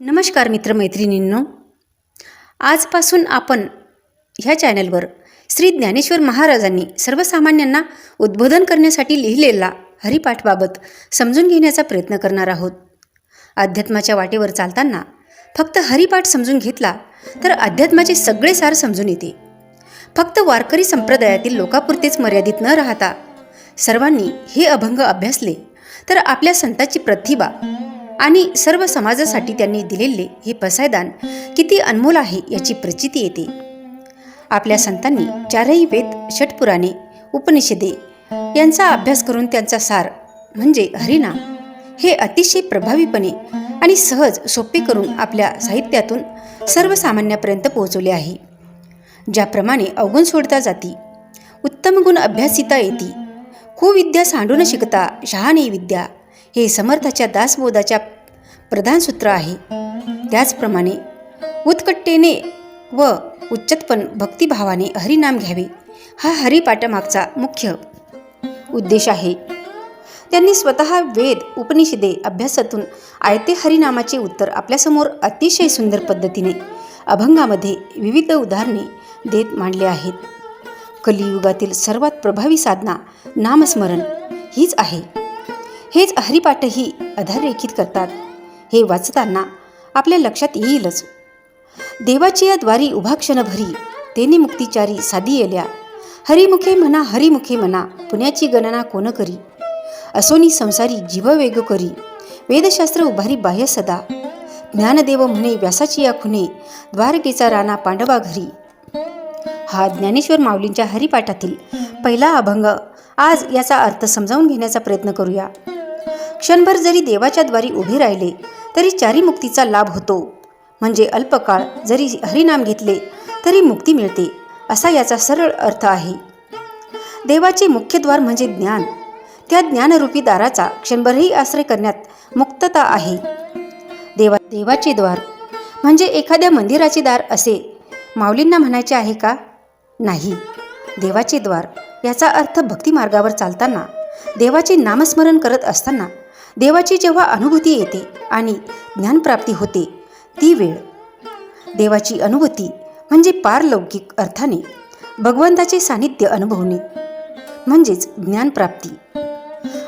नमस्कार मित्रमैत्रिणींनो. आजपासून आपण ह्या चॅनलवर श्री ज्ञानेश्वर महाराजांनी सर्वसामान्यांना उद्बोधन करण्यासाठी लिहिलेला हरिपाठबाबत समजून घेण्याचा प्रयत्न करणार आहोत. अध्यात्माच्या वाटेवर चालताना फक्त हरिपाठ समजून घेतला तर अध्यात्माचे सगळे सार समजून येते. फक्त वारकरी संप्रदायातील लोकापुरतेच मर्यादित न राहता सर्वांनी हे अभंग अभ्यासले तर आपल्या संताची प्रतिभा आणि सर्व समाजासाठी त्यांनी दिलेले हे पसायदान किती अनमोल आहे याची प्रचिती येते. आपल्या संतांनी चारही वेद षटपुराणे उपनिषदे यांचा अभ्यास करून त्यांचा सार म्हणजे हरिनाम हे अतिशय प्रभावीपणे आणि सहज सोपे करून आपल्या साहित्यातून सर्वसामान्यापर्यंत पोहोचवले आहे. ज्याप्रमाणे अवगुण सोडता जाती उत्तम गुण अभ्यासिता येती कुविद्या सांडून शिकता शहाणे विद्या हे समर्थाच्या दासबोधाच्या प्रधान सूत्र आहे. त्याचप्रमाणे उत्कट्टेने व उच्चतपण भक्तिभावाने हरिनाम घ्यावे. हा हरिपाठामागचा मुख्य उद्देश आहे. त्यांनी स्वतः वेद उपनिषदे अभ्यासातून आयते हरिनामाचे उत्तर आपल्यासमोर अतिशय सुंदर पद्धतीने अभंगामध्ये विविध उदाहरणे देत मांडले आहेत. कलियुगातील सर्वात प्रभावी साधना नामस्मरण हीच आहे. हेच हरिपाठही अधररेखित करतात. हे वाचताना आपल्या लक्षात येईलच. देवाची या द्वारी उभा क्षणभरी तेने मुक्तिचारी साधी येल्या. हरिमुखे म्हणा हरिमुखे म्हणा पुण्याची गणना कोण करी? असोनी संसारी जीव वेग करी. वेदशास्त्र उभारी बाह्य सदा. ज्ञानदेव म्हणे व्यासाची या खुने द्वारकेचा राणा पांडवा घरी. हा ज्ञानेश्वर माऊलींच्या हरिपाठातील पहिला अभंग आज याचा अर्थ समजावून घेण्याचा प्रयत्न करूया. क्षणभर जरी देवाच्या द्वारी उभे राहिले तरी चारी मुक्तीचा लाभ होतो. म्हणजे अल्पकाळ जरी हरिनाम घेतले तरी मुक्ती मिळते असा याचा सरळ अर्थ आहे. देवाचे मुख्य द्वार म्हणजे ज्ञान. त्या ज्ञानरूपी दाराचा क्षणभरही आश्रय करण्यात मुक्तता आहे. देवा देवाचे द्वार म्हणजे एखाद्या मंदिराचे दार असे माऊलींना म्हणायचे आहे का? नाही. देवाचे द्वार याचा अर्थ भक्तिमार्गावर चालताना देवाचे नामस्मरण करत असताना देवाची जेव्हा अनुभूती येते आणि ज्ञानप्राप्ती होते ती वेळ. देवाची अनुभूती म्हणजे पारलौकिक अर्थाने भगवंताचे सानिध्य अनुभवणे म्हणजेच ज्ञानप्राप्ती.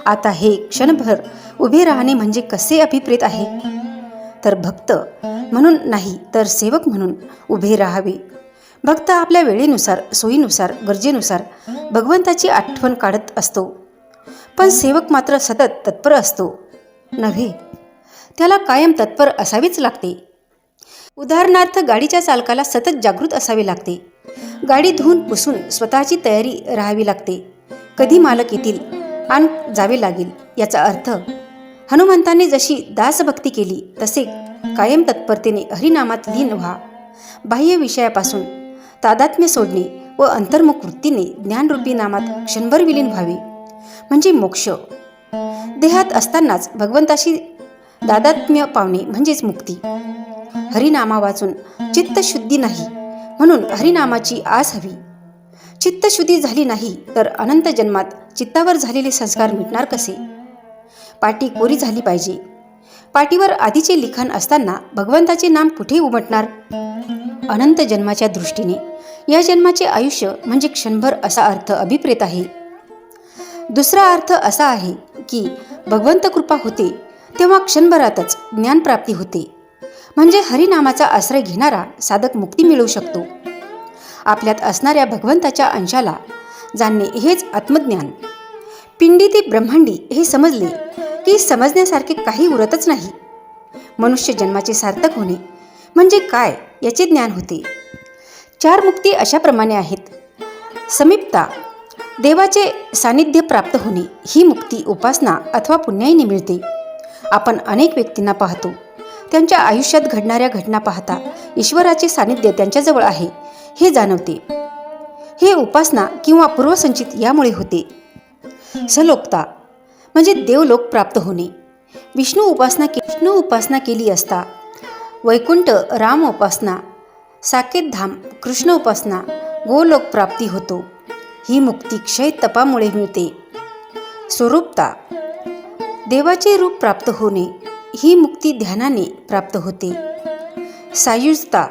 आता हे क्षणभर उभे राहणे म्हणजे कसे अभिप्रेत आहे? तर भक्त म्हणून नाही तर सेवक म्हणून उभे राहावे. भक्त आपल्या वेळेनुसार सोयीनुसार गरजेनुसार भगवंताची आठवण काढत असतो. पण सेवक मात्र सतत तत्पर असतो. नव्हे त्याला कायम तत्पर असावेच लागते. उदाहरणार्थ गाडीच्या चालकाला सतत जागृत असावे लागते. गाडी धुवून पुसून स्वतःची तयारी राहावी लागते. कधी मालक येतील आण जावे लागेल याचा अर्थ हनुमंताने जशी दासभक्ती केली तसे कायम तत्परतेने हरिनामात लीन व्हा. बाह्य विषयापासून तादात्म्य सोडणे व अंतर्मुख वृत्तीने ज्ञानरूपी नामात क्षणभर विलीन व्हावे. म्हणजे मोक्ष. देहात असतानाच भगवंताशी दादात्म्य पावणे म्हणजेच मुक्ती. हरिनामा वाचून चित्तशुद्धी नाही म्हणून हरिनामाची आस हवी. चित्तशुद्धी झाली नाही तर अनंत जन्मात चित्तावर झालेले संस्कार मिटणार कसे? पाटी कोरी झाली पाहिजे. पाटीवर आधीचे लिखाण असताना भगवंताचे नाम कुठे उमटणार? अनंत जन्माच्या दृष्टीने. या जन्माचे आयुष्य म्हणजे क्षणभर असा अर्थ अभिप्रेत आहे. दुसरा अर्थ असा आहे की भगवंत कृपा होते तेव्हा क्षणभरातच ज्ञानप्राप्ती होते. म्हणजे हरिनामाचा आश्रय घेणारा साधक मुक्ती मिळवू शकतो. आपल्यात असणाऱ्या भगवंताच्या अंशाला जाणणे हेच आत्मज्ञान. पिंडी ते ब्रह्मांडी हे समजले की समजण्यासारखे काही उरतच नाही. मनुष्य जन्माचे सार्थक होणे म्हणजे काय याचे ज्ञान होते. चार मुक्ती अशाप्रमाणे आहेत. समीपता देवाचे सानिध्य प्राप्त होणे ही मुक्ती उपासना अथवा पुण्याईने मिळते. आपण अनेक व्यक्तींना पाहतो. त्यांच्या आयुष्यात घडणाऱ्या घटना पाहता ईश्वराचे सानिध्य त्यांच्याजवळ आहे हे जाणवते. हे उपासना किंवा पूर्वसंचित यामुळे होते. सलोकता म्हणजे देवलोक प्राप्त होणे. विष्णू उपासना के विष्णू उपासना केली असता वैकुंठ राम उपासना साकेत धाम कृष्ण उपासना गोलोक प्राप्ती होतो. ही मुक्ती क्षय तपामुळे मिळते. स्वरूपता. देवाचे रूप प्राप्त होणे ही मुक्ती ध्यानाने प्राप्त होते. सायुजता.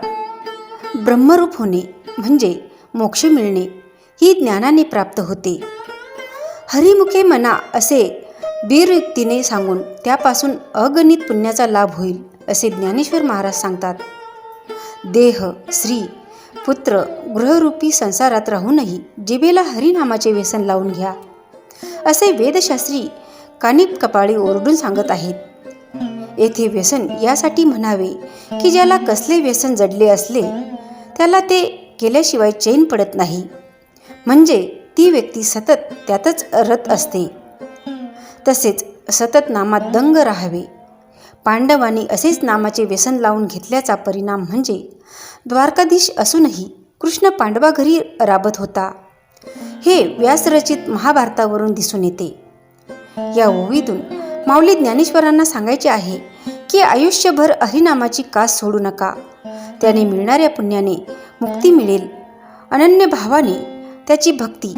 ब्रह्मरूप होणे म्हणजे मोक्ष मिळणे ही ज्ञानाने प्राप्त होते. हरिमुखे मना असे बीरयुक्तीने सांगून त्यापासून अगणित पुण्याचा लाभ होईल असे ज्ञानेश्वर महाराज सांगतात. देह श्री पुत्र गृहरूपी संसारात राहूनही जिबेला हरिनामाचे व्यसन लावून घ्या. असे वेदशास्त्री कानिप कपाळी ओरडून सांगत आहेत. येथे व्यसन यासाठी म्हणावे की ज्याला कसले व्यसन जडले असले त्याला ते केल्याशिवाय चैन पडत नाही. म्हणजे ती व्यक्ती सतत त्यातच रत असते. तसेच सतत नामात दंग राहावे. पांडवांनी असेच नामाचे व्यसन लावून घेतल्याचा परिणाम म्हणजे द्वारकाधीश असूनही कृष्ण पांडवा घरी राबत होता. हे व्यासरचित महाभारतावरून दिसून येते. या ओवीतून माऊली ज्ञानेश्वरांना सांगायचे आहे की आयुष्यभर हरिनामाची कास सोडू नका. त्याने मिळणाऱ्या पुण्याने मुक्ती मिळेल. अनन्य भावाने त्याची भक्ती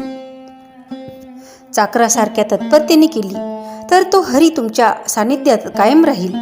चाकरासारख्या तत्परतेने केली. तर तो हरी तुमच्या सानिध्यात कायम राहील.